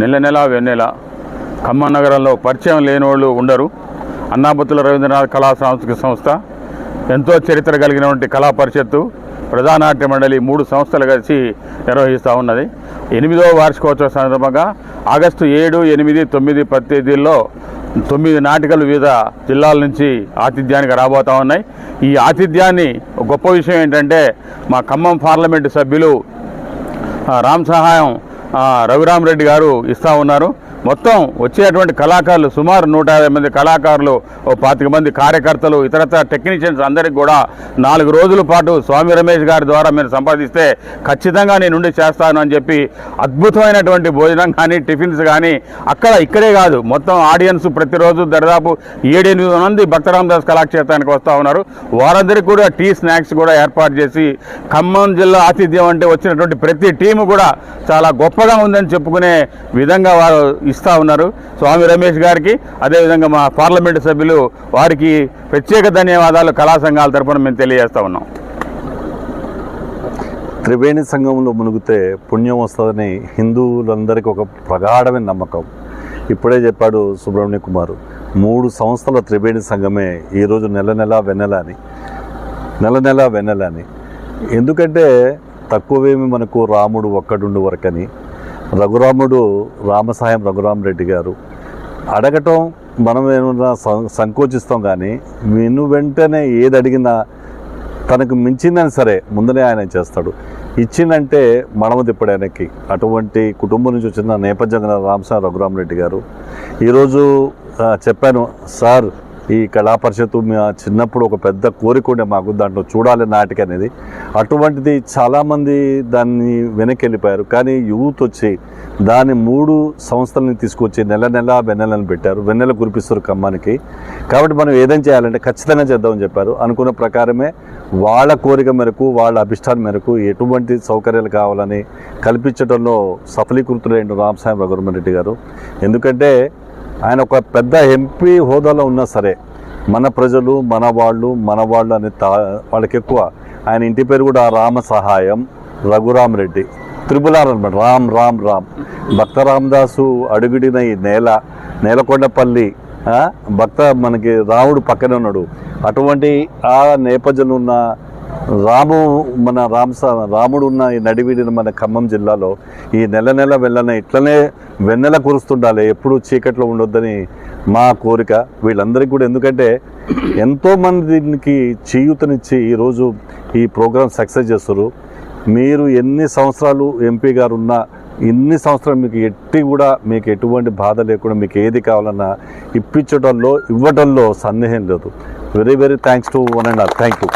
నెల నెల వెన్నెల ఖమ్మం నగరంలో పరిచయం లేని వాళ్ళు ఉండరు. అన్నాపతుల రవీంద్రనాథ్ కళా సాంస్కృతిక సంస్థ ఎంతో చరిత్ర కలిగినటువంటి కళా పరిషత్తు ప్రధానాట్య మండలి మూడు సంస్థలు కలిసి నిర్వహిస్తూ ఉన్నది. ఎనిమిదవ వార్షికోత్సవ సందర్భంగా ఆగస్టు ఏడు ఎనిమిది తొమ్మిది పది తేదీల్లో తొమ్మిది నాటికలు వివిధ జిల్లాల నుంచి ఆతిథ్యానికి రాబోతా ఉన్నాయి. ఈ ఆతిథ్యాన్ని గొప్ప విషయం ఏంటంటే మా ఖమ్మం పార్లమెంటు సభ్యులు రామ్ సహాయం ఆ, రెడ్డి గారు ఇస్తూ ఉన్నారు. మొత్తం వచ్చేటువంటి కళాకారులు సుమారు నూట యాభై మంది కళాకారులు ఓ పాతిక మంది కార్యకర్తలు ఇతరత టెక్నీషియన్స్ అందరికి కూడా నాలుగు రోజుల పాటు స్వామి రమేష్ గారి ద్వారా మీరు సంపాదిస్తే ఖచ్చితంగా నేను ఉండి చేస్తాను అని చెప్పి అద్భుతమైనటువంటి భోజనం కానీ టిఫిన్స్ కానీ అక్కడ ఇక్కడే కాదు మొత్తం ఆడియన్స్ ప్రతిరోజు దాదాపు ఏడెనిమిది మంది భక్తరామదాస్ కళాక్షేత్రానికి వస్తూ ఉన్నారు. వారందరికీ కూడా టీ స్నాక్స్ కూడా ఏర్పాటు చేసి ఖమ్మం జిల్లా ఆతిథ్యం అంటే వచ్చినటువంటి ప్రతి టీము కూడా చాలా గొప్ప గొప్పగా ఉందని చెప్పుకునే విధంగా వారు ఇస్తూ ఉన్నారు. స్వామి రమేష్ గారికి అదేవిధంగా మా పార్లమెంటు సభ్యులు వారికి ప్రత్యేక ధన్యవాదాలు. కళా సంఘాల తరపున మేము తెలియజేస్తూ ఉన్నాం. త్రివేణి సంఘంలో మునిగితే పుణ్యం వస్తుందని హిందువులందరికీ ఒక ప్రగాఢమైన నమ్మకం. ఇప్పుడే చెప్పాడు సుబ్రహ్మణ్య కుమార్ మూడు సంస్థల త్రివేణి సంఘమే ఈరోజు నెల నెల వెన్నెల అని నెల నెల వెన్నెల అని ఎందుకంటే తక్కువేమి మనకు రాముడు ఒక్కడుండు వరకని రఘురాముడు రామసాయం రఘురామరెడ్డి గారు. అడగటం మనం ఏమన్నా సంకోచిస్తాం కానీ విను వెంటనే ఏది అడిగినా తనకు మించిందని సరే ముందనే ఆయన చేస్తాడు. ఇచ్చిందంటే మనము తిప్పడు ఆయనకి అటువంటి కుటుంబం నుంచి వచ్చిన నేపథ్యం గల రామసాయి రఘురామరెడ్డి గారు. ఈరోజు చెప్పాను సార్ ఈ కళా పరిషత్తు మా చిన్నప్పుడు ఒక పెద్ద కోరిక ఉండే మాకు దాంట్లో చూడాలి నాటిక అనేది. అటువంటిది చాలామంది దాన్ని వెనక్కి వెళ్ళిపోయారు కానీ యూత్ వచ్చి దాని మూడు సంస్థలని తీసుకొచ్చి నెల నెల వెన్నెలను పెట్టారు. వెన్నెల కురిపిస్తారు ఖమ్మానికి. కాబట్టి మనం ఏదైనా చేయాలంటే ఖచ్చితంగా చేద్దామని చెప్పారు. అనుకున్న ప్రకారమే వాళ్ళ కోరిక మేరకు వాళ్ళ అభిష్టాన్ని మేరకు ఎటువంటి సౌకర్యాలు కావాలని కల్పించడంలో సఫలీకృతులైన రామసాయం రఘురామరెడ్డి గారు. ఎందుకంటే ఆయన ఒక పెద్ద ఎంపీ హోదాలో ఉన్నా సరే మన ప్రజలు మన వాళ్ళు మన వాళ్ళు అనే తా వాళ్ళకి ఎక్కువ ఆయన ఇంటి పేరు కూడా రామ సహాయం రఘురామ్ రెడ్డి. త్రిపులార్ అనమాట రామ్ రామ్ రామ్. భక్త రామదాసు అడుగుడిన ఈ నేల నేలకొండపల్లి భక్త మనకి రాముడు పక్కనే ఉన్నాడు. అటువంటి ఆ నేపథ్యంలో ఉన్న రాము మన రామ రాముడు ఉన్న ఈ నడివిడిన మన ఖమ్మం జిల్లాలో ఈ నెల నెల వెళ్ళన ఇట్లనే వెన్నెల కురుస్తుండాలి. ఎప్పుడు చీకట్లో ఉండొద్దని మా కోరిక. వీళ్ళందరికీ కూడా ఎందుకంటే ఎంతోమంది దీనికి చేయూతనిచ్చి ఈరోజు ఈ ప్రోగ్రాం సక్సెస్ చేస్తారు మీరు ఎన్ని సంవత్సరాలు ఎంపీ గారు ఉన్నా ఇన్ని సంవత్సరాలు మీకు ఎట్టి కూడా మీకు ఎటువంటి బాధ లేకుండా మీకు ఏది కావాలన్నా ఇప్పించడంలో ఇవ్వడంలో సందేహం లేదు. Very very thanks to one and all thank you